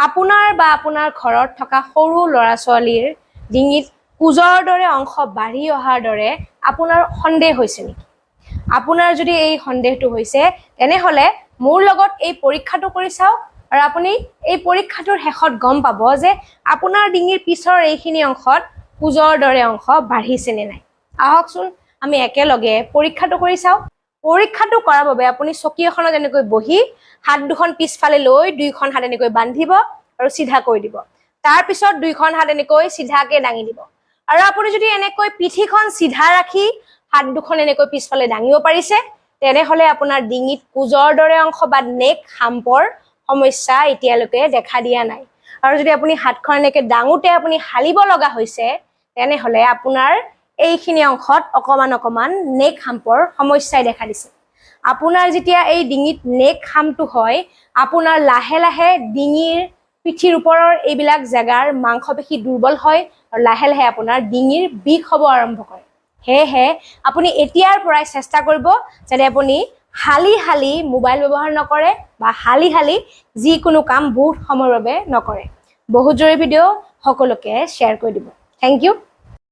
আপোনাৰ বা আপোনাৰ ঘৰত থকা সৰু ল'ৰা ছোৱালীৰ ডিঙিত কুজৰ দৰে অংশ বাঢ়ি অহাৰ দৰে আপোনাৰ সন্দেহ হৈছে নেকি? আপোনাৰ যদি এই সন্দেহটো হৈছে তেনেহ'লে মোৰ লগত এই পৰীক্ষাটো কৰি চাওক আৰু আপুনি এই পৰীক্ষাটোৰ শেষত গম পাব যে আপোনাৰ ডিঙিৰ পিছৰ এইখিনি অংশত কুজৰ দৰে অংশ বাঢ়িছে নে নাই। আহকচোন আমি একেলগে পৰীক্ষাটো কৰি চাওঁ। পৰীক্ষাটো কৰাৰ বাবে আপুনি চকী এখনত এনেকৈ বহি হাত দুখন পিছফালে লৈ দুইখন হাত এনেকৈ বান্ধিব আৰু চিধা কৰি দিব। তাৰপিছত দুইখন হাত এনেকৈ চিধাকে দাঙি দিব। আৰু আপুনি যদি এনেকৈ পিঠিখন চিধা ৰাখি হাত দুখন এনেকৈ পিছফালে দাঙিব পাৰিছে তেনেহ'লে আপোনাৰ ডিঙিত কুজৰ দৰে অংশ বা নেক হাম্পৰ সমস্যা এতিয়ালৈকে দেখা দিয়া নাই। আৰু যদি আপুনি হাতখন এনেকৈ দাঙোতে আপুনি হালিব লগা হৈছে তেনেহ'লে আপোনাৰ এইখিনি অংশত অকমান অকমান নেক হাম্পৰ সমস্যাই দেখা দিছে। আপোনাৰ যেতিয়া এই ডিঙিত নেক হামটো হয় আপোনাৰ লাহে লাহে ডিঙিৰ পিঠিৰ ওপৰৰ এইবিলাক জেগাৰ মাংসপেশী দুৰ্বল হয় আৰু লাহে লাহে আপোনাৰ ডিঙিৰ বিষ হ'ব আৰম্ভ কৰে। সেয়েহে আপুনি এতিয়াৰ পৰাই চেষ্টা কৰিব যাতে আপুনি হালি হালি মোবাইল ব্যৱহাৰ নকৰে বা হালি হালি যিকোনো কাম বহুত সময়ৰ বাবে নকৰে। বহুত জৰুৰী ভিডিঅ' সকলোকে শ্বেয়াৰ কৰি দিব। Thank you.